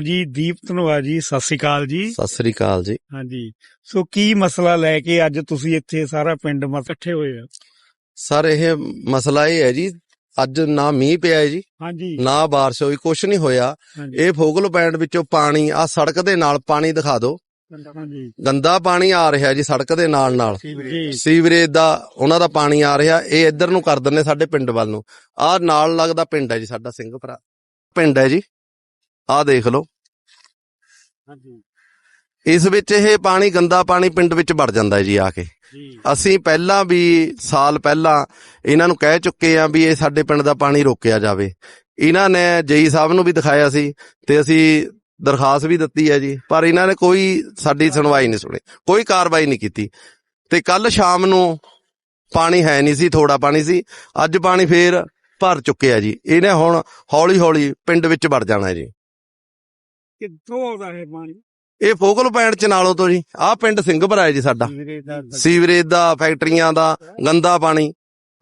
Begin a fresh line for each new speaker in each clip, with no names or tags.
ਜੀ ਦੀਪ ਧਨਵਾ ਜੀ ਸਤਿ ਸ੍ਰੀ ਅਕਾਲ ਜੀ।
ਸਤਿ ਸ੍ਰੀ ਅਕਾਲ ਜੀ।
ਹਾਂਜੀ। ਸੋ ਕੀ ਮਸਲਾ ਲੈ ਕੇ ਅੱਜ ਤੁਸੀਂ ਇੱਥੇ ਸਾਰਾ ਪਿੰਡ ਮਾ ਇਕੱਠੇ ਹੋਏ ਹੋ?
ਸਰ ਇਹ ਮਸਲਾ ਇਹ ਹੈ ਜੀ ਅੱਜ ਨਾ ਮੀਂਹ ਪਿਆ ਹੈ ਜੀ
ਹਾਂਜੀ।
ਨਾ ਬਾਰਿਸ਼ ਹੋਈ ਕੁਛ ਨਹੀਂ ਹੋਇਆ। ਇਹ ਫੋਗਲ ਪੈਂਟ ਵਿੱਚੋਂ ਪਾਣੀ ਆ ਸੜਕ ਦੇ ਨਾਲ ਪਾਣੀ ਦਿਖਾ ਦਿਓ।
ਹਾਂਜੀ।
ਗੰਦਾ ਪਾਣੀ ਆ ਰਿਹਾ ਜੀ ਸੜਕ ਦੇ ਨਾਲ ਨਾਲ। ਸੀਵਰੇਜ। ਦਾ ਉਹਨਾਂ ਦਾ ਪਾਣੀ ਆ ਰਿਹਾ ਇਹ ਇੱਧਰ ਨੂੰ ਕਰ ਦਿੰਨੇ ਸਾਡੇ ਪਿੰਡ ਵੱਲ ਨੂੰ। ਆਹ ਨਾਲ ਲੱਗਦਾ ਪਿੰਡ ਹੈ ਜੀ ਸਾਡਾ ਸਿੰਘਪੁਰਾ ਪਿੰਡ ਹੈ ਜੀ। ਆਹ ਦੇਖ ਲਓ।
ਹਾਂਜੀ।
ਇਸ ਵਿੱਚ ਇਹ ਪਾਣੀ ਗੰਦਾ ਪਾਣੀ ਪਿੰਡ ਵਿੱਚ ਵੜ ਜਾਂਦਾ ਹੈ ਜੀ ਆ ਕੇ। ਅਸੀਂ ਪਹਿਲਾਂ ਵੀ ਸਾਲ ਪਹਿਲਾਂ ਇਹਨਾਂ ਨੂੰ ਕਹਿ ਚੁੱਕੇ ਆ ਵੀ ਇਹ ਸਾਡੇ ਪਿੰਡ ਦਾ ਪਾਣੀ ਰੋਕਿਆ ਜਾਵੇ। ਇਹਨਾਂ ਨੇ ਜਈ ਸਾਹਿਬ ਨੂੰ ਵੀ ਦਿਖਾਇਆ ਸੀ ਤੇ ਅਸੀਂ ਦਰਖਾਸਤ ਵੀ ਦਿੱਤੀ ਹੈ ਜੀ ਪਰ ਇਹਨਾਂ ਨੇ ਕੋਈ ਸਾਡੀ ਸੁਣਵਾਈ ਨਹੀਂ ਸੁਣੀ ਕੋਈ ਕਾਰਵਾਈ ਨਹੀਂ ਕੀਤੀ। ਤੇ ਕੱਲ ਸ਼ਾਮ ਨੂੰ ਪਾਣੀ ਹੈ ਨਹੀਂ ਸੀ ਥੋੜਾ ਪਾਣੀ ਸੀ ਅੱਜ ਪਾਣੀ ਫੇਰ ਭਰ ਚੁੱਕਿਆ ਜੀ। ਇਹਨੇ ਹੁਣ ਹੌਲੀ ਹੌਲੀ ਪਿੰਡ ਵਿੱਚ ਵੜ ਜਾਣਾ ਜੀ।
ਕਿੱਥੋਂ ਆਉਂਦਾ ਹੈ ਪਾਣੀ?
ਇਹ ਫੋਕਲ ਪੁਆਇੰਟ ਚ ਨਾਲੋਂ ਤੋਂ ਜੀ। ਆਹ ਪਿੰਡ ਸਿੰਘਪੁਰਾ ਹੈ ਜੀ ਸਾਡਾ।
ਦਾ
ਸੀਵਰੇਜ ਦਾ ਫੈਕਟਰੀਆਂ ਦਾ ਗੰਦਾ ਪਾਣੀ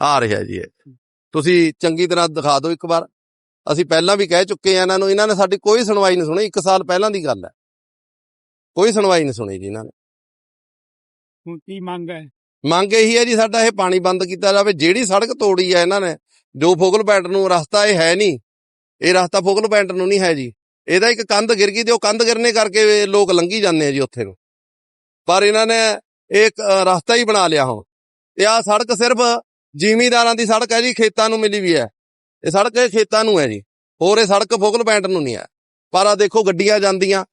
ਆ ਰਿਹਾ ਜੀ ਇਹ। ਤੁਸੀਂ ਚੰਗੀ ਤਰ੍ਹਾਂ ਦਿਖਾ ਦਿਓ ਇੱਕ ਵਾਰ। ਅਸੀਂ ਪਹਿਲਾਂ ਵੀ ਕਹਿ ਚੁੱਕੇ ਆ ਇਹਨਾਂ ਨੂੰ ਇਹਨਾਂ ਨੇ ਸਾਡੀ ਕੋਈ ਸੁਣਵਾਈ ਨਹੀਂ ਸੁਣੀ। ਇੱਕ ਸਾਲ ਪਹਿਲਾਂ ਦੀ ਗੱਲ ਹੈ। ਕੋਈ ਸੁਣਵਾਈ ਨਹੀਂ ਸੁਣੀ ਜੀ ਇਹਨਾਂ ਨੇ।
ਹੁਣ ਕੀ ਮੰਗ ਹੈ?
ਮੰਗ ਇਹੀ ਹੈ ਜੀ ਸਾਡਾ ਇਹ ਪਾਣੀ ਬੰਦ ਕੀਤਾ ਜਾਵੇ। ਜਿਹੜੀ ਸੜਕ ਤੋੜੀ ਹੈ ਇਹਨਾਂ ਨੇ ਜੋ ਫੋਕਲ ਪੁਆਇੰਟ ਨੂੰ ਰਸਤਾ ਇਹ ਹੈ ਨਹੀਂ। ਇਹ ਰਸਤਾ ਫੋਕਲ ਪੁਆਇੰਟ ਨੂੰ ਨਹੀਂ ਹੈ ਜੀ। ਇਹਦਾ ਇੱਕ ਕੰਧ ਗਿਰ ਗਈ ਤੇ ਉਹ ਕੰਧ ਗਿਰਨੇ ਕਰਕੇ ਲੋਕ ਲੰਘੀ ਜਾਂਦੇ ਆ ਜੀ ਉੱਥੇ ਨੂੰ। ਪਰ ਇਹਨਾਂ ਨੇ ਇੱਕ ਰਸਤਾ ਹੀ ਬਣਾ ਲਿਆ ਹੁਣ। ਤੇ ਆਹ ਸੜਕ ਸਿਰਫ ਜ਼ਿਮੀਦਾਰਾਂ ਦੀ ਸੜਕ ਹੈ ਜੀ, ਖੇਤਾਂ ਨੂੰ ਮਿਲੀ ਵੀ ਹੈ। ਇਹ ਸੜਕ ਖੇਤਾਂ ਨੂੰ ਹੈ ਜੀ। ਹੋਰ ਇਹ ਸੜਕ ਫੋਕਲ ਪੈਂਟ ਨੂੰ ਨਹੀਂ ਹੈ। ਪਰ ਆ ਦੇਖੋ ਗੱਡੀਆਂ ਜਾਂਦੀਆਂ।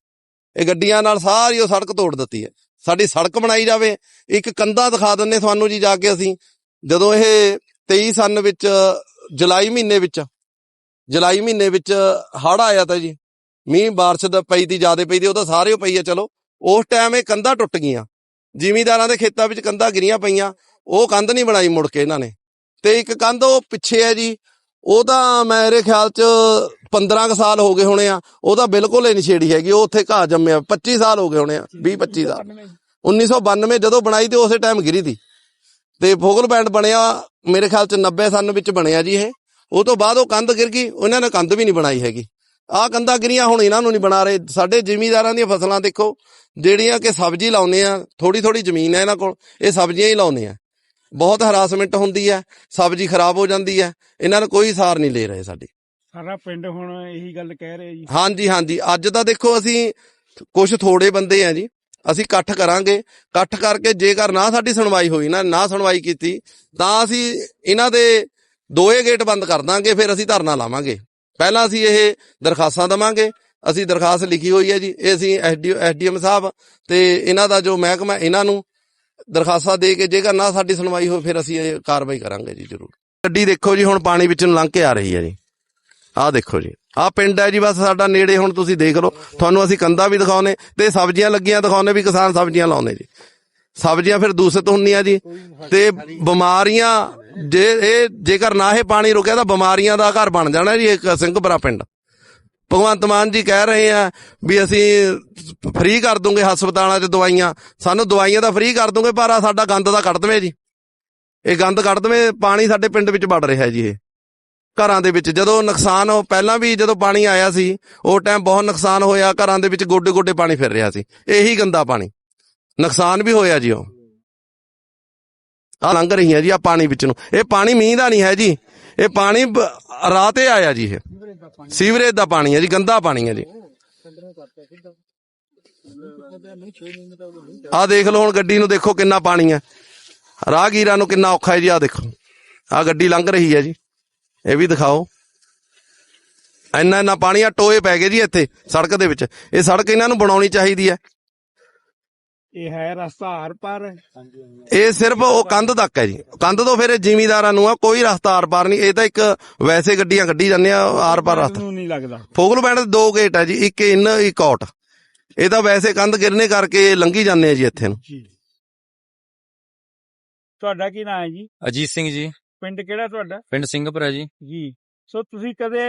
ਇਹ ਗੱਡੀਆਂ ਨਾਲ ਸਾਰੀ ਉਹ ਸੜਕ ਤੋੜ ਦਿੱਤੀ ਹੈ। ਸਾਡੀ ਸੜਕ ਬਣਾਈ ਜਾਵੇ। ਇੱਕ ਕੰਧਾ ਦਿਖਾ ਦਿੰਨੇ ਤੁਹਾਨੂੰ ਜੀ ਜਾ ਕੇ ਅਸੀਂ। ਜਦੋਂ ਇਹ 23 ਸਨ ਵਿੱਚ ਜੁਲਾਈ ਮਹੀਨੇ ਵਿੱਚ, ਜੁਲਾਈ ਮਹੀਨੇ ਵਿੱਚ ਹੜ ਆਇਆ ਤਾਂ ਜੀ ਮੀਂਹ ਬਾਰਿਸ਼ ਦਾ ਪਈ ਦੀ, ਜਿਆਦੇ ਪਈ ਤੀ ਉਹ ਤਾਂ ਸਾਰੇ ਓ ਪਈ ਆ, ਚਲੋ। ਉਸ ਟਾਈਮ ਇਹ ਕੰਧਾਂ ਟੁੱਟ ਗਈਆਂ। ਜ਼ਿਮੀਂਦਾਰਾਂ ਦੇ ਖੇਤਾਂ ਵਿੱਚ ਕੰਧਾਂ ਗਿਰੀਆਂ ਪਈਆਂ। ਉਹ ਕੰਧ ਨਹੀਂ ਬਣਾਈ ਮੁੜ ਕੇ ਇਹਨਾਂ ਨੇ। ਤੇ ਇੱਕ ਕੰਧ ਉਹ ਪਿੱਛੇ ਹੈ ਜੀ, ਉਹ ਤਾਂ ਮੇਰੇ ਖਿਆਲ ਚ 15 ਕੁ ਸਾਲ ਹੋ ਗਏ ਹੋਣੇ ਆ। ਉਹ ਤਾਂ ਬਿਲਕੁਲ ਹੀ ਨਹੀਂ ਛੇੜੀ ਹੈਗੀ, ਉਹ ਉੱਥੇ ਘਾਹ ਜੰਮਿਆ। 25 ਸਾਲ ਹੋ ਗਏ ਹੋਣੇ ਆ 20 25 ਸਾਲ। 1992 ਜਦੋਂ ਬਣਾਈ ਤੇ ਉਸੇ ਟਾਈਮ ਗਿਰੀ ਤੀ ਤੇ ਫੋਗਲ ਬੈਂਡ ਬਣਿਆ, ਮੇਰੇ ਖਿਆਲ ਚ 90 ਸਨ ਵਿੱਚ ਬਣਿਆ ਜੀ ਇਹ। ਉਹ ਤੋਂ ਬਾਅਦ ਉਹ ਕੰਧ ਗਿਰ ਗਈ, ਉਹਨਾਂ ਨੇ ਕੰਧ ਵੀ ਨਹੀਂ ਬਣਾਈ ਹੈਗੀ। ਆਹ ਕੰਧਾਂ ਗਿਰੀਆਂ ਹੁਣ ਇਹਨਾਂ ਨੂੰ ਨਹੀਂ ਬਣਾ ਰਹੇ। ਸਾਡੇ ਜ਼ਿਮੀਂਦਾਰਾਂ ਦੀਆਂ ਫਸਲਾਂ ਦੇਖੋ ਜਿਹੜੀਆਂ ਕਿ ਸਬਜ਼ੀ ਲਾਉਨੇ ਆ ਥੋੜੀ ਥੋੜੀ ਜ਼ਮੀਨ ਹੈ ਇਹਨਾਂ ਕੋਲ ਇਹ ਸਬਜ਼ੀਆਂ ਹੀ ਲਾਉਨੇ ਆ। ਬਹੁਤ ਹਰਾਸਮੈਂਟ ਹੁੰਦੀ ਹੈ ਸਬਜ਼ੀ ਖਰਾਬ ਹੋ ਜਾਂਦੀ ਹੈ ਇਹਨਾਂ ਨੂੰ ਕੋਈ ਸਾਰ ਨਹੀਂ ਲੈ ਰਹੇ ਸਾਡੀ।
ਸਾਰਾ ਪਿੰਡ ਹੁਣ ਇਹੀ ਗੱਲ ਕਹਿ ਰਿਹਾ ਜੀ।
ਹਾਂਜੀ ਹਾਂਜੀ। ਅੱਜ ਤਾਂ ਦੇਖੋ ਅਸੀਂ ਕੁਝ ਥੋੜੇ ਬੰਦੇ ਆ ਜੀ ਅਸੀਂ ਇਕੱਠ ਕਰਾਂਗੇ। ਇਕੱਠ ਕਰਕੇ ਜੇਕਰ ਨਾ ਸਾਡੀ ਸੁਣਵਾਈ ਹੋਈ ਨਾ ਨਾ ਸੁਣਵਾਈ ਕੀਤੀ ਤਾਂ ਅਸੀਂ ਇਹਨਾਂ ਦੇ ਦੋਏ ਗੇਟ ਬੰਦ ਕਰ ਦਾਂਗੇ ਫਿਰ ਅਸੀਂ ਧਰਨਾ ਲਾਵਾਂਗੇ। ਪਹਿਲਾਂ ਅਸੀਂ ਇਹ ਦਰਖਾਸਤਾਂ ਦਵਾਂਗੇ। ਅਸੀਂ ਦਰਖਾਸਤ ਲਿਖੀ ਹੋਈ ਹੈ ਜੀ। ਇਹ ਅਸੀਂ ਐਸਡੀਐਮ ਸਾਹਿਬ ਤੇ ਇਹਨਾਂ ਦਾ ਜੋ ਮਹਿਕਮਾ ਇਹਨਾਂ ਨੂੰ ਦਰਖਾਸਤਾਂ ਦੇ ਕੇ ਜੇਕਰ ਨਾ ਸਾਡੀ ਸੁਣਵਾਈ ਹੋਵੇ, ਫਿਰ ਅਸੀਂ ਇਹ ਕਾਰਵਾਈ ਕਰਾਂਗੇ ਜੀ ਜ਼ਰੂਰ। ਗੱਡੀ ਦੇਖੋ ਜੀ, ਹੁਣ ਪਾਣੀ ਵਿੱਚ ਲੰਘ ਕੇ ਆ ਰਹੀ ਹੈ ਜੀ। ਆਹ ਦੇਖੋ ਜੀ। ਆਹ ਪਿੰਡ ਹੈ ਜੀ, ਬਸ ਸਾਡਾ ਨੇੜੇ ਹੁਣ ਤੁਸੀਂ ਦੇਖ ਲਓ। ਤੁਹਾਨੂੰ ਅਸੀਂ ਕੰਦਾ ਵੀ ਦਿਖਾਉਨੇ ਤੇ ਸਬਜ਼ੀਆਂ ਲੱਗੀਆਂ ਦਿਖਾਉਨੇ ਵੀ ਕਿਸਾਨ ਸਬਜ਼ੀਆਂ ਲਾਉਂਦੇ ਜੀ। ਸਬਜ਼ੀਆਂ ਫਿਰ ਦੂਸ਼ਿਤ ਹੁੰਦੀਆਂ ਜੀ, ਤੇ ਬਿਮਾਰੀਆਂ ਜੇ ਇਹ, ਜੇਕਰ ਨਾ ਇਹ ਪਾਣੀ ਰੁਕਿਆ ਤਾਂ ਬਿਮਾਰੀਆਂ ਦਾ ਘਰ ਬਣ ਜਾਣਾ ਜੀ, ਇੱਕ ਸਿੰਘਪੁਰਾ ਪਿੰਡ। ਭਗਵੰਤ ਮਾਨ ਜੀ ਕਹਿ ਰਹੇ ਆ ਵੀ ਅਸੀਂ ਫ੍ਰੀ ਕਰ ਦੂੰਗੇ ਹਸਪਤਾਲਾਂ 'ਚ ਦਵਾਈਆਂ। ਸਾਨੂੰ ਦਵਾਈਆਂ ਤਾਂ ਫ੍ਰੀ ਕਰ ਦੂੰਗੇ, ਪਰ ਆ ਸਾਡਾ ਗੰਦ ਦਾ ਕੱਢ ਦਵੇਂ ਜੀ। ਇਹ ਗੰਦ ਕੱਢ ਦਵੇਂ, ਪਾਣੀ ਸਾਡੇ ਪਿੰਡ ਵਿੱਚ ਵੜ ਰਿਹਾ ਜੀ ਇਹ। ਘਰਾਂ ਦੇ ਵਿੱਚ ਜਦੋਂ ਨੁਕਸਾਨ ਉਹ ਪਹਿਲਾਂ ਵੀ ਜਦੋਂ ਪਾਣੀ ਆਇਆ ਸੀ, ਉਹ ਟਾਈਮ ਬਹੁਤ ਨੁਕਸਾਨ ਹੋਇਆ, ਘਰਾਂ ਦੇ ਵਿੱਚ ਗੋਡੇ ਗੋਡੇ ਪਾਣੀ ਫਿਰ ਰਿਹਾ ਸੀ। ਇਹੀ ਗੰਦਾ ਪਾਣੀ। ਨੁਕਸਾਨ ਵੀ ਹੋਇਆ ਜੀ ਉਹ। ਆ ਲੰਘ ਰਹੀ ਹੈ ਜੀ ਆ ਪਾਣੀ ਵਿੱਚ ਨੂੰ। ਇਹ ਪਾਣੀ ਮੀਂਹ ਦਾ ਨਹੀਂ ਹੈ ਜੀ। ਇਹ ਪਾਣੀ ਬ- ਰਾਹ ਤੇ ਆਇਆ ਜੀ ਇਹ। ਸੀਵਰੇਜ ਦਾ ਪਾਣੀ ਹੈ ਜੀ, ਗੰਦਾ ਪਾਣੀ ਹੈ ਜੀ। ਆ ਦੇਖ ਲਓ ਹੁਣ ਗੱਡੀ ਨੂੰ ਦੇਖੋ ਕਿੰਨਾ ਪਾਣੀ ਹੈ। ਰਾਹਗੀਰਾਂ ਨੂੰ ਕਿੰਨਾ ਔਖਾ ਹੈ ਜੀ, ਆ ਦੇਖੋ। ਆ ਗੱਡੀ ਲੰਘ ਰਹੀ ਹੈ ਜੀ। ਇਹ ਵੀ ਦਿਖਾਓ। ਇੰਨਾ ਇੰਨਾ ਪਾਣੀ ਆ, ਟੋਏ ਪੈ ਗਏ ਜੀ ਇੱਥੇ ਸੜਕ ਦੇ ਵਿੱਚ। ਇਹ ਸੜਕ ਇਹਨਾਂ ਨੂੰ ਬਣਾਉਣੀ ਚਾਹੀਦੀ ਹੈ।
ਇਹ ਹੈ ਰਸਤਾ ਆਰ ਪਾਰ।
ਇਹ ਸਿਰਫ ਉਹ ਕੰਧ ਤੱਕ ਹੈ ਜੀ। ਕੰਧ ਤੋਂ ਫਿਰ ਇਹ ਜ਼ਿਮੀਂਦਾਰਾਂ ਨੂੰ ਆ ਕੋਈ ਰਸਤਾ ਆਰ ਪਾਰ ਨਹੀਂ। ਇਹ ਤਾਂ ਇੱਕ ਵੈਸੇ ਗੱਡੀਆਂ ਕੱਢੀ ਜਾਂਦੇ ਆ ਆਰ ਪਾਰ ਰਸਤਾ।
ਨੂੰ ਨਹੀਂ ਲੱਗਦਾ।
ਫੋਗਲ ਬੈਂਡ ਦੇ ਦੋ ਗੇਟ ਹੈ ਜੀ ਇੱਕ ਇਨ ਇੱਕ ਆਊਟ। ਇਹ ਤਾਂ ਵੈਸੇ ਕੰਧ ਗਿਰਨੇ ਕਰਕੇ ਲੰਘੀ ਜਾਂਦੇ ਆ ਜੀ ਇੱਥੇ ਨੂੰ।
ਜੀ। ਤੁਹਾਡਾ ਕੀ ਨਾਮ ਹੈ ਜੀ?
ਅਜੀਤ ਸਿੰਘ ਜੀ।
ਪਿੰਡ ਕਿਹੜਾ ਤੁਹਾਡਾ?
ਪਿੰਡ ਸਿੰਘਪੁਰ ਹੈ ਜੀ।
ਜੀ। ਸੋ ਤੁਸੀਂ ਕਦੇ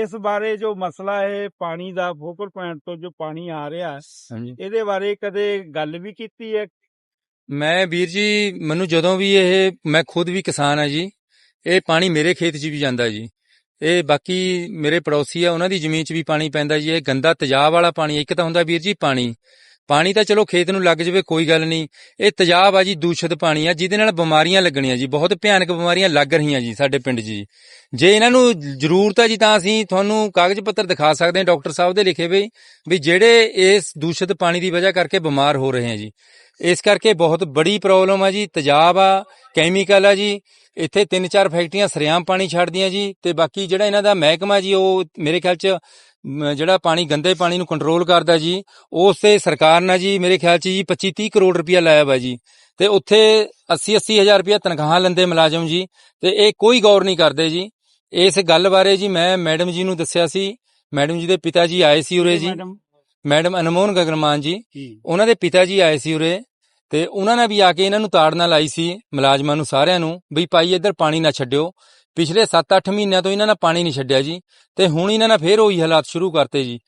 ਇਸ ਬਾਰੇ ਜੋ ਮਸਲਾ ਹੈ ਪਾਣੀ ਦਾ ਫੋਕਲ ਪੁਆਇੰਟ ਤੋਂ ਜੋ ਪਾਣੀ ਆ ਰਿਹਾ ਹੈ,
ਹਾਂਜੀ।
ਇਹਦੇ ਬਾਰੇ ਕਦੇ ਗੱਲ ਵੀ ਕੀਤੀ ਹੈ?
ਮੈਂ ਵੀਰ ਜੀ ਮੈਨੂੰ ਜਦੋਂ ਵੀ ਇਹ ਮੈਂ ਖੁਦ ਵੀ ਕਿਸਾਨ ਹਾਂ ਜੀ ਇਹ ਪਾਣੀ ਮੇਰੇ ਖੇਤ 'ਚ ਵੀ ਜਾਂਦਾ ਜੀ। ਇਹ ਬਾਕੀ ਮੇਰੇ ਪੜੋਸੀ ਆ ਉਹਨਾਂ ਦੀ ਜ਼ਮੀਨ 'ਚ ਵੀ ਪਾਣੀ ਪੈਂਦਾ ਜੀ ਇਹ ਗੰਦਾ ਤੇਜ਼ਾਬ ਵਾਲਾ ਪਾਣੀ ਇੱਕ ਤਾਂ ਹੁੰਦਾ ਵੀਰ ਜੀ ਪਾਣੀ ਪਾਣੀ ਤਾਂ ਚਲੋ ਖੇਤ ਨੂੰ ਲੱਗ ਜਾਵੇ, ਕੋਈ ਗੱਲ ਨਹੀਂ। ਇਹ ਤੇਜ਼ਾਬ ਆ ਜੀ, ਦੂਸ਼ਿਤ ਪਾਣੀ ਆ, ਜਿਹਦੇ ਨਾਲ ਬਿਮਾਰੀਆਂ ਲੱਗਣੀਆਂ ਜੀ, ਬਹੁਤ ਭਿਆਨਕ ਬਿਮਾਰੀਆਂ ਲੱਗ ਰਹੀਆਂ ਜੀ ਸਾਡੇ ਪਿੰਡ 'ਚ ਜੀ। ਜੇ ਇਹਨਾਂ ਨੂੰ ਜ਼ਰੂਰਤ ਆ ਜੀ ਤਾਂ ਅਸੀਂ ਤੁਹਾਨੂੰ ਕਾਗਜ਼ ਪੱਤਰ ਦਿਖਾ ਸਕਦੇ ਹਾਂ ਡਾਕਟਰ ਸਾਹਿਬ ਦੇ ਲਿਖੇ ਵੀ ਵੀ ਜਿਹੜੇ ਇਸ ਦੂਸ਼ਿਤ ਪਾਣੀ ਦੀ ਵਜ੍ਹਾ ਕਰਕੇ ਬਿਮਾਰ ਹੋ ਰਹੇ ਆ ਜੀ। ਇਸ ਕਰਕੇ ਬਹੁਤ ਬੜੀ ਪ੍ਰੋਬਲਮ ਆ ਜੀ, ਤੇਜ਼ਾਬ ਆ, ਕੈਮੀਕਲ ਆ ਜੀ, ਇੱਥੇ ਤਿੰਨ ਚਾਰ ਫੈਕਟਰੀਆਂ ਸਰਿਆਮ ਪਾਣੀ ਛੱਡਦੀਆਂ ਜੀ, ਤੇ ਬਾਕੀ ਜਿਹੜਾ ਇਹਨਾਂ ਦਾ ਮਹਿਕਮਾ ਜੀ, ਉਹ ਮੇਰੇ ਖਿਆਲ 'ਚ ਜਿਹੜਾ ਪਾਣੀ ਗੰਦੇ ਪਾਣੀ ਨੂੰ ਕੰਟਰੋਲ ਕਰਦਾ ਜੀ ਉਸ ਸਰਕਾਰ ਨੇ ਜੀ ਮੇਰੇ ਖਿਆਲ 'ਚ ਜੀ 25 30 ਕਰੋੜ ਰੁਪਇਆ ਲਾਇਆ ਵਾ ਜੀ। ਤੇ ਉੱਥੇ 80 80 ਹਜ਼ਾਰ ਰੁਪਇਆ ਤਨਖਾਹਾਂ ਲੈਂਦੇ ਮੁਲਾਜ਼ਮ ਜੀ ਤੇ ਇਹ ਕੋਈ ਗੌਰ ਨਹੀਂ ਕਰਦੇ ਜੀ। ਇਸ ਗੱਲ ਬਾਰੇ ਜੀ ਮੈਂ ਮੈਡਮ ਜੀ ਨੂੰ ਦੱਸਿਆ ਸੀ। ਮੈਡਮ ਜੀ ਦੇ ਪਿਤਾ ਜੀ ਆਏ ਸੀ ਉਰੇ ਜੀ।
ਮੈਡਮ?
ਅਨਮੋਲ ਗਗਨਮਾਨ
ਜੀ।
ਉਹਨਾਂ ਦੇ ਪਿਤਾ ਜੀ ਆਏ ਸੀ ਉਰੇ ਤੇ ਉਹਨਾਂ ਨੇ ਵੀ ਆ ਕੇ ਇਹਨਾਂ ਨੂੰ ਤਾੜਨਾ ਲਾਈ ਸੀ ਮੁਲਾਜ਼ਮਾਂ ਨੂੰ ਸਾਰਿਆਂ ਨੂੰ ਵੀ ਭਾਈ ਇੱਧਰ ਪਾਣੀ ਨਾ ਛੱਡਿਓ। ਪਿਛਲੇ 7-8 ਮਹੀਨਿਆਂ ਤੋਂ ਇਹਨਾਂ ਨੇ ਪਾਣੀ ਨਹੀਂ ਛੱਡਿਆ ਜੀ, ਤੇ ਹੁਣ ਇਹਨਾਂ ਨੇ ਫੇਰ ਉਹੀ ਹਾਲਾਤ ਸ਼ੁਰੂ ਕਰਤੇ ਜੀ।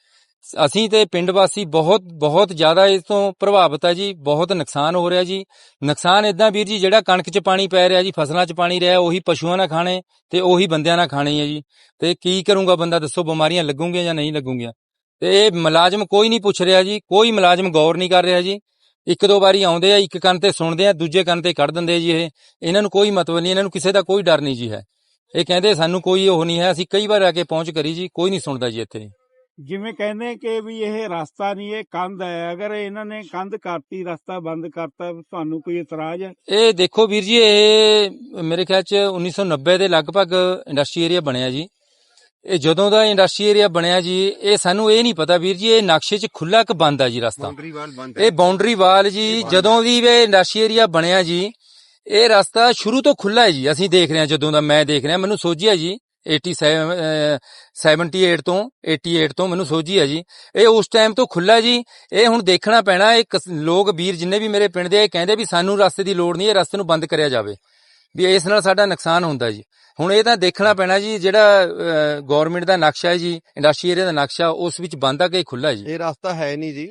ਅਸੀਂ ਤੇ ਪਿੰਡ ਵਾਸੀ ਬਹੁਤ ਬਹੁਤ ਜ਼ਿਆਦਾ ਇਸ ਤੋਂ ਪ੍ਰਭਾਵਿਤ ਆ ਜੀ, ਬਹੁਤ ਨੁਕਸਾਨ ਹੋ ਰਿਹਾ ਜੀ। ਨੁਕਸਾਨ ਇਦਾਂ ਵੀਰ ਜੀ, ਜਿਹੜਾ ਕਣਕ 'ਚ ਪਾਣੀ ਪੈ ਰਿਹਾ ਜੀ, ਫਸਲਾਂ 'ਚ ਪਾਣੀ ਰਿਹਾ, ਉਹੀ ਪਸ਼ੂਆਂ ਨਾਲ ਖਾਣੇ ਤੇ ਉਹੀ ਬੰਦਿਆਂ ਨਾਲ ਖਾਣੇ ਹੈ ਜੀ। ਤੇ ਕੀ ਕਰੂੰਗਾ ਬੰਦਾ, ਦੱਸੋ ਬਿਮਾਰੀਆਂ ਲੱਗੂਗੀਆਂ ਜਾਂ ਨਹੀਂ ਲੱਗੂਗੀਆਂ। ਤੇ ਇਹ ਮੁਲਾਜ਼ਮ ਕੋਈ ਨਹੀਂ ਪੁੱਛ ਰਿਹਾ ਜੀ, ਕੋਈ ਮੁਲਾਜ਼ਮ ਗੌਰ ਨਹੀਂ ਕਰ ਰਿਹਾ ਜੀ। ਇੱਕ ਦੋ ਵਾਰੀ ਆਉਂਦੇ ਆ, ਇੱਕ ਕੰਨ ਤੇ ਸੁਣਦੇ ਆ, ਦੂਜੇ ਕੰਨ ਤੇ ਕੱਢ ਦਿੰਦੇ ਜੀ ਇਹ। ਇਹਨਾਂ ਨੂੰ ਕੋਈ ਮਤਲਬ ਨਹੀਂ, ਇਹਨਾਂ ਨੂੰ ਕਿਸੇ ਦਾ ਕੋਈ ਡਰ ਨਹੀਂ ਜੀ ਹੈ। ਇਹ ਕਹਿੰਦੇ ਸਾਨੂੰ ਕੋਈ ਉਹ ਨਹੀਂ ਹੈ ਅਸੀਂ ਕਈ ਵਾਰ ਆ ਕੇ ਪਹੁੰਚ ਕਰੀ ਜੀ ਕੋਈ ਨਹੀਂ ਸੁਣਦਾ ਜੀ ਇੱਥੇ।
ਜਿਵੇਂ ਕਹਿੰਦੇ ਕਿ ਵੀ ਇਹ ਰਸਤਾ ਨਹੀਂ ਇਹ ਕੰਧ ਹੈ ਅਗਰ ਇਹਨਾਂ ਨੇ ਕੰਧ ਕਰਤੀ ਰਸਤਾ ਬੰਦ ਕਰਤਾ ਤੁਹਾਨੂੰ ਕੋਈ ਇਤਰਾਜ਼ ਹੈ?
ਇਹ ਦੇਖੋ ਵੀਰ ਜੀ ਇਹ ਮੇਰੇ ਖਿਆਲ ਚ 1990 ਦੇ ਲਗਭਗ ਇੰਡਸਟਰੀ ਏਰੀਆ ਬਣਿਆ ਜੀ। ਇਹ ਜਦੋਂ ਦਾ ਇੰਡਸਟਰੀ ਏਰੀਆ ਬਣਿਆ ਜੀ ਇਹ ਸਾਨੂੰ ਇਹ ਨਹੀਂ ਪਤਾ ਵੀਰ ਜੀ ਇਹ ਨਕਸ਼ੇ 'ਚ ਖੁੱਲਾ ਕਿ ਬੰਦ ਆ ਜੀ ਰਸਤਾ। ਇਹ ਬਾਉਂਡਰੀ ਵਾਲ ਜੀ ਜਦੋਂ ਦੀ ਇਹ ਇੰਡਸਟਰੀ ਏਰੀਆ ਬਣਿਆ ਜੀ ਇਹ ਰਸਤਾ ਸ਼ੁਰੂ ਤੋਂ ਖੁੱਲਾ ਹੈ ਜੀ। ਅਸੀਂ ਦੇਖ ਰਹੇ ਹਾਂ ਜਦੋਂ ਦਾ ਮੈਂ ਦੇਖ ਰਿਹਾ ਮੈਨੂੰ ਸੋਝੀ ਹੈ ਜੀ। 87 ਅਹ, 78 ਤੋਂ 88 ਤੋਂ ਮੈਨੂੰ ਸੋਝੀ ਹੈ ਜੀ। ਇਹ ਉਸ ਟਾਈਮ ਤੋਂ ਖੁੱਲਾ ਜੀ। ਇਹ ਹੁਣ ਦੇਖਣਾ ਪੈਣਾ ਇਹ ਕਸ- ਲੋਕ ਵੀਰ ਜਿੰਨੇ ਵੀ ਮੇਰੇ ਪਿੰਡ ਦੇ ਇਹ ਕਹਿੰਦੇ ਵੀ ਸਾਨੂੰ ਰਸਤੇ ਦੀ ਲੋੜ ਨਹੀਂ ਇਹ ਰਸਤੇ ਨੂੰ ਬੰਦ ਕਰਿਆ ਜਾਵੇ। ਵੀ ਇਸ ਨਾਲ ਸਾਡਾ ਨੁਕਸਾਨ ਹੁੰਦਾ ਜੀ। ਹੁਣ ਇਹ ਤਾਂ ਦੇਖਣਾ ਪੈਣਾ ਜੀ ਜਿਹੜਾ ਗਵਰਨਮੈਂਟ ਦਾ ਨਕਸ਼ਾ ਹੈ ਜੀ ਇੰਡਸਟਰੀ ਏਰੀਆ ਦਾ ਨਕਸ਼ਾ ਉਸ ਵਿੱਚ ਬੰਦ ਆ ਕਿ ਖੁੱਲਾ ਜੀ।
ਇਹ ਰਸਤਾ ਹੈ ਨਹੀਂ ਜੀ।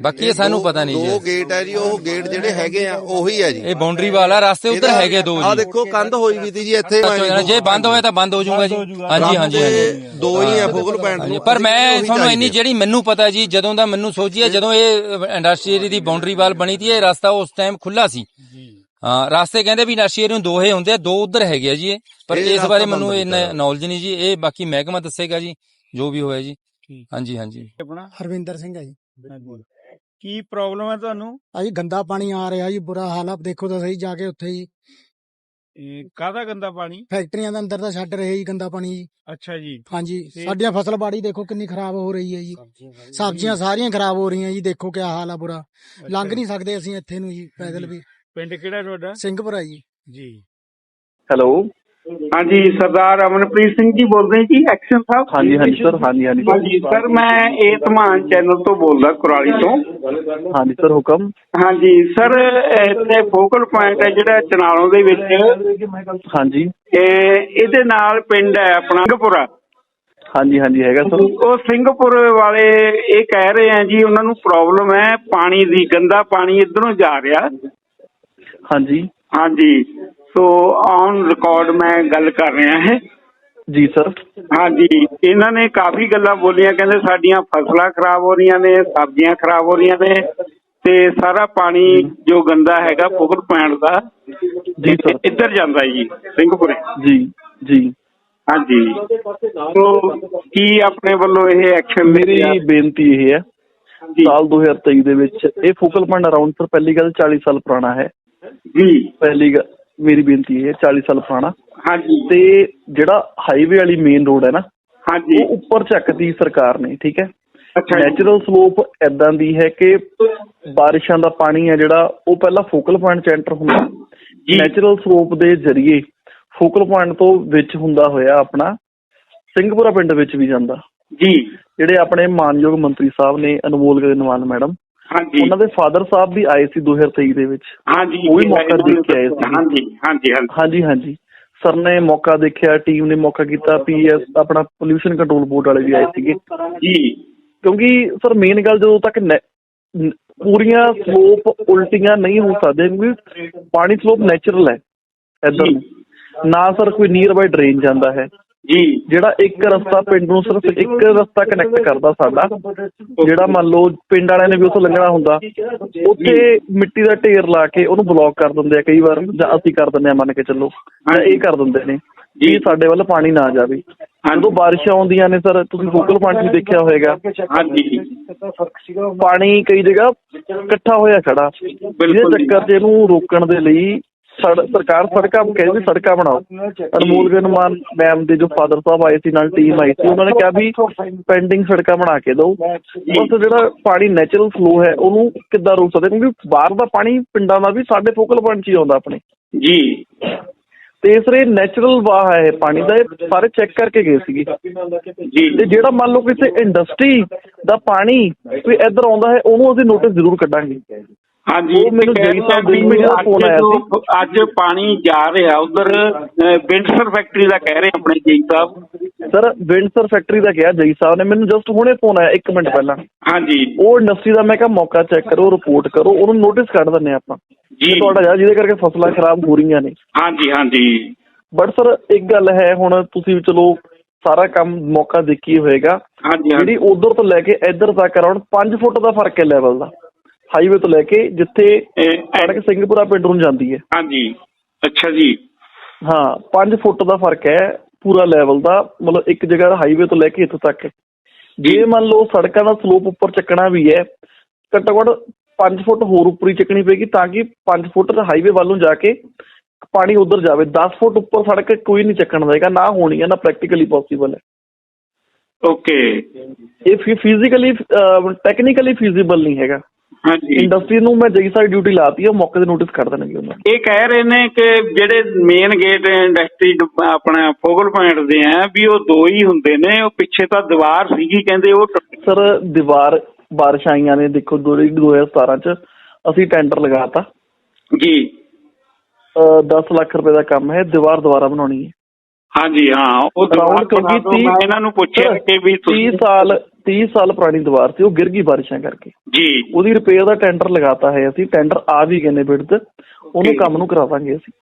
ਬਾਕੀ ਇਹ ਸਾਨੂੰ
ਦੋ-
ਪਤਾ ਨਹੀਂ
ਦੋ
ਜੀ
ਗੇਟ ਹੈ ਜੀ ਉਹ ਗੇਟ ਜਿਹੜੇ ਹੈਗੇ ਆ ਉਹੀ ਹੈ ਜੀ।
ਇਹ ਬਾਉਂਡਰੀ ਵਾਲਾ ਰਸਤੇ ਉੱਧਰ ਹੈਗੇ ਦੋ
ਆ
ਜੀ।
ਦੇਖੋ ਕੰਧ ਹੋਈ ਵੀ ਤੀ ਜੀ ਇੱਥੇ
ਜੇ ਬੰਦ ਹੋਇਆ ਤਾਂ ਬੰਦ ਹੋ ਜਾਊਗਾ ਜੀ। ਹਾਂਜੀ ਹਾਂਜੀ ਹਾਂਜੀ।
ਦੋ ਹੀ ਆ ਫੋਕਲ ਪੁਆਇੰਟ
ਪਰ ਮੈਂ ਤੁਹਾਨੂੰ ਇੰਨੀ ਜਿਹੜੀ ਮੈਨੂੰ ਪਤਾ ਜੀ ਜਦੋਂ ਦਾ ਮੈਨੂੰ ਸੋਚੀ ਹੈ ਜਦੋਂ ਇਹ ਇੰਡਸਟਰੀ ਏਰੀਆ ਦੀ ਬਾਉਂਡਰੀ ਵਾਲ ਬਣੀ ਤੀ ਇਹ ਰਸਤਾ ਉਸ ਟਾਈਮ ਖੁੱਲਾ ਸੀ। ਰਾਸਤੇ ਕਹਿੰਦੇ ਵੀ ਏਰੀਆ ਨੂੰ ਦੋਹੇ ਹੁੰਦੇ ਆ ਦੋ ਉਧਰ ਹੈਗੇ ਆ ਜੀ ਇਹ। ਪਰ
ਇਹ
ਇਸ ਬਾਰੇ ਮੈਨੂੰ
ਕੀਤਾ
ਇੰਨਾ
ਹੈ।
ਨੌਲੇਜ ਨਹੀਂ ਜੀ ਇਹ ਬਾਕੀ ਮਹਿਕਮਾ ਦੱਸੇਗਾ ਜੀ ਜੋ ਵੀ ਹੋਇਆ ਜੀ। ਹਾਂਜੀ ਹਾਂਜੀ।
ਆਪਣਾ?
ਹਰਵਿੰਦਰ ਸਿੰਘ ਹੈ ਜੀ।
ਕੀ ਪ੍ਰੋਬਲਮ ਹੈ ਤੁਹਾਨੂੰ?
ਅਜੀ ਗੰਦਾ ਪਾਣੀ ਆ ਰਿਹਾ ਜੀ ਬੁਰਾ ਹਾਲ ਆ। ਦੇਖੋ ਤਾਂ ਸਹੀ ਜਾ ਕੇ ਉੱਥੇ ਜੀ।
ਇਹ ਕਾਹਦਾ ਗੰਦਾ ਪਾਣੀ?
ਫੈਕਟਰੀਆਂ ਦੇ ਅੰਦਰ ਤਾਂ ਛੱਡ ਰਹੇ ਜੀ ਗੰਦਾ ਪਾਣੀ ਜੀ।
ਅੱਛਾ ਜੀ।
ਹਾਂਜੀ ਸਾਡੀਆਂ ਫਸਲ ਬਾੜੀ ਦੇਖੋ ਕਿੰਨੀ ਖਰਾਬ ਹੋ ਰਹੀ ਹੈ ਜੀ। ਸਬਜ਼ੀਆਂ ਸਾਰੀਆਂ ਖਰਾਬ ਹੋ ਰਹੀਆਂ ਜੀ ਦੇਖੋ ਕਿਆ ਹਾਲ ਆ ਬੁਰਾ। ਲੰਘ ਨਹੀਂ ਸਕਦੇ ਅਸੀਂ ਇੱਥੇ ਨੂੰ ਜੀ ਪੈਦਲ ਵੀ।
ਪਿੰਡ ਕਿਹੜਾ ਤੁਹਾਡਾ?
ਸਿੰਘਪੁਰਾ ਜੀ।
ਜੀ।
ਹੈਲੋ।
ਹਾਂਜੀ ਸਰਦਾਰ ਅਮਨਪ੍ਰੀਤ ਸਿੰਘ ਜੀ ਬੋਲਦੇ ਜੀ ਐਕਸ਼ਨ ਸਾਹਿਬ?
ਹਾਂਜੀ ਹਾਂਜੀ ਸਰ ਹਾਂਜੀ ਹਾਂਜੀ।
ਹਾਂਜੀ ਸਰ ਮੈਂ ਇਹ ਧਮਾਨ ਚੈਨਲ ਤੋਂ ਬੋਲਦਾ ਕੁਰਾਲੀ ਤੋਂ।
ਹਾਂਜੀ ਸਰ ਹੁਕਮ।
ਹਾਂਜੀ ਸਰ ਇੱਥੇ ਫੋਕਲ ਪੁਆਇੰਟ ਹੈ ਜਿਹੜਾ ਚਨਾਲੋਂ ਦੇ ਵਿੱਚ।
ਹਾਂਜੀ।
ਇਹ ਇਹਦੇ ਨਾਲ ਪਿੰਡ ਹੈ ਆਪਣਾ ਸਿੰਘਪੁਰਾ
ਹਾਂਜੀ ਹਾਂਜੀ ਹੈਗਾ ਸਰ।
ਉਹ ਸਿੰਘਪੁਰ ਵਾਲੇ ਇਹ ਕਹਿ ਰਹੇ ਆ ਜੀ ਉਹਨਾਂ ਨੂੰ ਪ੍ਰੋਬਲਮ ਹੈ ਪਾਣੀ ਦੀ ਗੰਦਾ ਪਾਣੀ ਇਧਰੋਂ ਜਾ ਰਿਹਾ।
ਹਾਂਜੀ।
ਹਾਂਜੀ। ਸੋ ਔਨ ਰਿਕਾਰਡ ਮੈਂ ਗੱਲ ਕਰ ਰਿਹਾ ਹੈ।
ਜੀ ਸਰ
ਹਾਂਜੀ। ਇਹਨਾਂ ਨੇ ਕਾਫੀ ਗੱਲਾਂ ਬੋਲੀਆਂ ਕਹਿੰਦੇ ਸਾਡੀਆਂ ਫਸਲਾਂ ਖਰਾਬ ਹੋ ਰਹੀਆਂ ਨੇ ਸਬਜ਼ੀਆਂ ਖਰਾਬ ਹੋ ਰਹੀਆਂ ਨੇ ਤੇ ਸਾਰਾ ਪਾਣੀ ਜੋ ਗੰਦਾ ਹੈਗਾ ਫੁਗਲ ਪੈਣ ਦਾ
ਜੀ ਸਰ
ਇੱਧਰ ਜਾਂਦਾ ਹੈ ਜੀ ਸਿੰਘਪੁਰੇ।
ਜੀ ਜੀ।
ਹਾਂਜੀ। ਸੋ ਕੀ ਆਪਣੇ ਵੱਲੋਂ ਇਹ ਐਕਸ਼ਨ
ਮੇਰੀ ਬੇਨਤੀ ਇਹ ਹੈ ਸਾਲ 2023 ਦੇ ਵਿੱਚ ਇਹ ਫੋਕਲ ਪੁਆਇੰਟ ਅਰਾਊਂਡ ਸਰ ਪਹਿਲੀ ਗੱਲ 40 ਸਾਲ ਪੁਰਾਣਾ ਹੈ।
ਜੀ
ਪਹਿਲੀ ਗੱਲ ਮੇਰੀ ਬੇਨਤੀ ਹੈ 40 ਸਾਲ ਪੁਰਾਣਾ।
ਹਾਂਜੀ।
ਤੇ ਜਿਹੜਾ ਹਾਈਵੇ ਵਾਲੀ ਮੇਨ ਰੋਡ ਹੈ ਨਾ
ਹਾਂਜੀ।
ਉਹ ਉੱਪਰ ਚੱਕਦੀ ਸਰਕਾਰ ਨੇ ਠੀਕ ਹੈ?
ਅੱਛਾ ਜੀ।
ਨੈਚੁਰਲ ਸਲੋਪ ਐਦਾਂ ਦੀ ਹੈ ਕਿ ਬਾਰਿਸ਼ਾਂ ਦਾ ਪਾਣੀ ਹੈ ਜਿਹੜਾ ਉਹ ਪਹਿਲਾਂ ਫੋਕਲ ਪੁਆਇੰਟ 'ਚ ਐਂਟਰ ਹੁੰਦਾ।
ਜੀ।
ਨੈਚੁਰਲ ਸਲੋਪ ਦੇ ਜ਼ਰੀਏ ਫੋਕਲ ਪੁਆਇੰਟ ਤੋਂ ਵਿੱਚ ਹੁੰਦਾ ਹੋਇਆ ਆਪਣਾ ਸਿੰਘਪੁਰਾ ਪਿੰਡ ਵਿੱਚ ਵੀ ਜਾਂਦਾ।
ਜੀ।
ਜਿਹੜੇ ਆਪਣੇ ਮਾਨਯੋਗ ਮੰਤਰੀ ਸਾਹਿਬ ਨੇ ਅਨਮੋਲ ਗਗਨਵਾਲ ਮੈਡਮ
ਹਾਂਜੀ।
ਉਹਨਾਂ ਦੇ ਫਾਦਰ ਸਾਹਿਬ ਵੀ ਆਏ ਸੀ 2023 ਦੇ ਵਿੱਚ।
ਹਾਂਜੀ।
ਉਹ ਵੀ ਮੌਕਾ ਦੇਖ ਕੇ ਆਏ ਸੀ।
ਹਾਂਜੀ ਹਾਂਜੀ ਹਾਂਜੀ।
ਹਾਂਜੀ ਸਰ ਨੇ ਮੌਕਾ ਦੇਖਿਆ ਟੀਮ ਨੇ ਮੌਕਾ ਕੀਤਾ ਪੀਐਸ ਆਪਣਾ ਪੋਲਿਊਸ਼ਨ ਕੰਟਰੋਲ ਬੋਰਡ ਵਾਲੇ ਵੀ ਆਏ ਸੀਗੇ।
ਜੀ।
ਕਿਉਂਕਿ ਸਰ ਮੇਨ ਗੱਲ ਜਦੋਂ ਤੱਕ ਪੂਰੀਆਂ ਸਲੋਪ ਉਲਟੀਆਂ ਨਹੀਂ ਹੋ ਸਕਦੇ ਕਿਉਂਕਿ ਪਾਣੀ ਸਲੋਪ ਨੈਚੁਰਲ ਹੈ ਇਧਰ ਨਾ। ਸਰ ਕੋਈ ਨੀਅਰ ਬਾਈ ਡਰੇਨ ਜਾਂਦਾ ਹੈ।
ਜੀ।
ਜਿਹੜਾ ਇੱਕ ਰਸਤਾ ਪਿੰਡ ਨੂੰ ਸਿਰਫ ਇੱਕ ਰਸਤਾ ਕਨੈਕਟ ਕਰਦਾ ਸਾਡਾ ਜਿਹੜਾ ਮੰਨ ਲਓ ਪਿੰਡ ਵਾਲਿਆਂ ਨੇ ਵੀ ਉੱਥੋਂ ਲੰਘਣਾ ਹੁੰਦਾ ਉੱਥੇ ਮਿੱਟੀ ਦਾ ਢੇਰ ਲਾ ਕੇ ਉਹਨੂੰ ਬਲੌਕ ਕਰ ਦਿੰਦੇ ਆ ਕਈ ਵਾਰ ਜਾਂ ਅਸੀਂ ਕਰ ਦਿੰਦੇ ਆ ਮੰਨ ਕੇ ਚੱਲੋ ਜਾਂ ਇਹ ਕਰ ਦਿੰਦੇ ਨੇ
ਜੀ।
ਸਾਡੇ ਵੱਲ ਪਾਣੀ ਨਾ ਜਾਵੇ। ਜਦੋਂ ਬਾਰਿਸ਼ਾਂ ਆਉਂਦੀਆਂ ਨੇ ਸਰ ਤੁਸੀਂ ਪੁਆਇੰਟ ਵੀ ਦੇਖਿਆ ਹੋਵੇਗਾ।
ਹਾਂਜੀ।
ਪਾਣੀ ਕਈ ਜਗ੍ਹਾ ਇਕੱਠਾ ਹੋਇਆ ਖੜਾ।
ਜੀ।
ਚੱਕਰ 'ਚ ਇਹਨੂੰ ਰੋਕਣ ਦੇ ਲਈ ਸਰਕਾਰ ਸੜਕਾਂ ਕਹਿੰਦੀ ਸੜਕਾਂ ਬਣਾਓ। ਅਨਮੋਲ ਗਨ ਮਾਨ ਮੈਮ ਦੇ ਜੋ ਫਾਦਰ ਸਾਹਿਬ ਆਏ ਸੀ ਨਾਲ ਟੀਮ ਆਈ ਸੀ ਉਹਨਾਂ ਨੇ ਕਿਹਾ ਵੀ ਪੈਂਡਿੰਗ ਸੜਕਾਂ ਬਣਾ ਕੇ ਦਿਓ। ਬਸ ਜਿਹੜਾ ਪਾਣੀ ਨੈਚੁਰਲ ਫਲੋ ਹੈ ਉਹਨੂੰ ਕਿੱਦਾਂ ਰੋਕ ਸਕਦੇ? ਕਿਉਂਕਿ ਬਾਹਰ ਦਾ ਪਾਣੀ ਪਿੰਡਾਂ ਦਾ ਵੀ ਸਾਡੇ ਫੋਕਲ ਪੁਆਇੰਟ 'ਚ ਹੀ ਆਉਂਦਾ ਆਪਣੇ।
ਜੀ।
ਤੀਸਰੇ ਨੈਚੁਰਲ ਵਾਹ ਹੈ ਇਹ ਪਾਣੀ ਦਾ ਇਹ ਸਾਰੇ ਚੈੱਕ ਕਰਕੇ ਗਏ ਸੀਗੇ।
ਜੀ।
ਤੇ ਜਿਹੜਾ ਮੰਨ ਲਓ ਕਿਸੇ ਇੰਡਸਟਰੀ ਦਾ ਪਾਣੀ ਕੋਈ ਇੱਧਰ ਆਉਂਦਾ ਹੈ ਉਹਨੂੰ ਅਸੀਂ ਨੋਟਿਸ ਜ਼ਰੂਰ ਕੱਢਾਂਗੇ।
ਹਾਂਜੀ
ਉਹ ਮੈਨੂੰ
ਰਹੇ
ਸਾਹਿਬ ਦੇ
ਅੱਜ
ਫੋਨ ਆਇਆ
ਜੋ- ਅੱਜ ਪਾਣੀ ਜਾ ਰਿਹਾ ਉਧਰ ਬਿੰਡਸਰ ਫੈਕਟਰੀ ਦਾ ਕਹਿ ਰਹੇ ਆਪਣੇ ਜੀ ਸਾਹਿਬ।
ਸਰ ਵਿੰਡਸਰ ਫੈਕਟਰੀ ਦਾ ਕਿਹਾ ਜਈ ਸਾਹਿਬ ਨੇ ਮੈਨੂੰ ਜਸਟ ਹੁਣੇ ਫੋਨ ਆਇਆ 1 ਮਿੰਟ ਪਹਿਲਾਂ।
ਹਾਂਜੀ।
ਉਹ ਇੰਡਸਟਰੀ ਦਾ ਮੈਂ ਕਿਹਾ ਮੌਕਾ ਚੈੱਕ ਕਰੋ ਰਿਪੋਰਟ ਕਰੋ ਉਹਨੂੰ ਨੋਟਿਸ ਕੱਢ ਦਿੰਨੇ ਆਪਾਂ।
ਜੀ।
ਤੁਹਾਡਾ ਜਿਹਦੇ ਕਰਕੇ ਫਸਲਾਂ ਖਰਾਬ ਹੋ ਰਹੀਆਂ ਨੇ।
ਹਾਂਜੀ ਹਾਂਜੀ।
ਬਟ ਸਰ ਇੱਕ ਗੱਲ ਹੈ ਹੁਣ ਤੁਸੀਂ ਚਲੋ ਸਾਰਾ ਕੰਮ ਮੌਕਾ ਦੇਖੀ ਹੋਏਗਾ। ਜਿਹੜੀ ਉਧਰ ਤੋਂ ਲੈ ਕੇ ਇੱਧਰ ਤੱਕ ਅਰਾਊਂਡ 5 ਫੁੱਟ ਦਾ ਫ਼ਰਕ ਹੈ ਲੈਵਲ ਦਾ। ਹਾਈਵੇ ਤੋਂ ਲੈ ਕੇ ਜਿੱਥੇ ਸੜਕ ਸਿੰਘਪੁਰਾ ਪਿੰਡ ਨੂੰ ਜਾਂਦੀ ਹੈ।
ਹਾਂਜੀ। ਅੱਛਾ ਜੀ।
ਹਾਂ 5 ਫੁੱਟ ਦਾ ਫ਼ਰਕ ਹੈ ਪੂਰਾ ਲੈਵਲ ਦਾ ਮਤਲਬ ਇੱਕ ਜਗ੍ਹਾ ਹਾਈਵੇ ਤੋਂ ਲੈ ਕੇ ਇੱਥੋਂ ਤੱਕ। ਜੇ। ਮੰਨ ਲਓ ਸੜਕਾਂ ਦਾ ਸਲੋਪ ਉੱਪਰ ਚੱਕਣਾ ਵੀ ਹੈ ਘੱਟੋ ਘੱਟ 5 ਫੁੱਟ ਹੋਰ ਉੱਪਰ ਹੀ ਚੱਕਣੀ ਪਏਗੀ ਤਾਂ ਕਿ 5 ਫੁੱਟ ਦਾ ਹਾਈਵੇ ਵੱਲ ਜਾ ਕੇ ਪਾਣੀ ਉਧਰ ਜਾਵੇ। 10 ਫੁੱਟ ਉੱਪਰ ਸੜਕ ਕੋਈ ਨਹੀਂ ਚੱਕਣ ਦੇਗਾ ਨਾ ਹੋਣੀ ਹੈ ਨਾ ਪ੍ਰੈਕਟੀਕਲੀ ਪੋਸੀਬਲ ਹੈ।
ਓਕੇ
ਇਹ ਫਿਜ਼ੀਕਲੀ ਟੈਕਨੀਕਲੀ ਫੀਜ਼ੀਬਲ ਨਹੀਂ ਹੈਗਾ।
ਹਾਂਜੀ
ਇੰਡਸਟਰੀ ਨੂੰ ਮੈਂ ਜਈ ਸਾਈਡ ਡਿਊਟੀ ਲਾਤੀ ਉਹ ਮੌਕੇ ਤੇ ਨੋਟਿਸ ਕਰ ਦੇਣਗੇ ਉਹਨਾਂ ਨੂੰ।
ਇਹ ਕਹਿ ਰਹੇ ਨੇ ਕਿ ਜਿਹੜੇ ਮੇਨ ਗੇਟ ਇੰਡਸਟਰੀ ਆਪਣਾ ਫੋਗਲ ਪੁਆਇੰਟ ਦੇ ਆ ਵੀ ਉਹ ਦੋ ਹੀ ਹੁੰਦੇ ਨੇ ਉਹ ਪਿੱਛੇ ਤਾਂ ਦੀਵਾਰ ਸੀਗੀ ਕਹਿੰਦੇ ਉਹ ਟੁੱਟ-
ਸਰ ਦੀਵਾਰ ਬਾਰਿਸ਼ ਆਈਆਂ ਨੇ ਦੇਖੋ ਦੋ 2017 ਚ ਅਸੀਂ ਟੈਂਡਰ ਲਗਾਤਾ
ਜੀ
ਅਹ 10 ਲੱਖ ਰੁਪਏ ਦਾ ਕੰਮ ਹੈ ਦੀਵਾਰ ਦੁਬਾਰਾ ਬਣਾਉਣੀ ਹੈ
ਹਾਂਜੀ ਹਾਂ ਉਹ ਦੀਵਾਰ
Around ਕਿਉਂਕਿ
ਬਣਾ ਦਿਓ।
ਤੀਹ-
ਮੈਂ ਇਹਨਾਂ ਨੂੰ ਪੁੱਛਿਆ
ਸਰ,
ਕਿ ਵੀ
30
ਤੁਸੀਂ
ਸਾਲ 30 ਸਾਲ ਪੁਰਾਣੀ ਦੀਵਾਰ ਸੀ ਉਹ ਗਿਰ ਗਈ ਬਾਰਿਸ਼ਾਂ ਕਰਕੇ।
ਜੀ।
ਉਹਦੀ ਰਿਪੇਅਰ ਦਾ ਟੈਂਡਰ ਲਗਾਤਾ ਹੈ ਅਸੀਂ ਟੈਂਡਰ ਆ ਵੀ ਗਏ ਨੇ ਬਿੜ ਤੇ ਉਹਨੂੰ ਕੰਮ ਨੂੰ ਕਰਾਵਾਂਗੇ ਅਸੀਂ।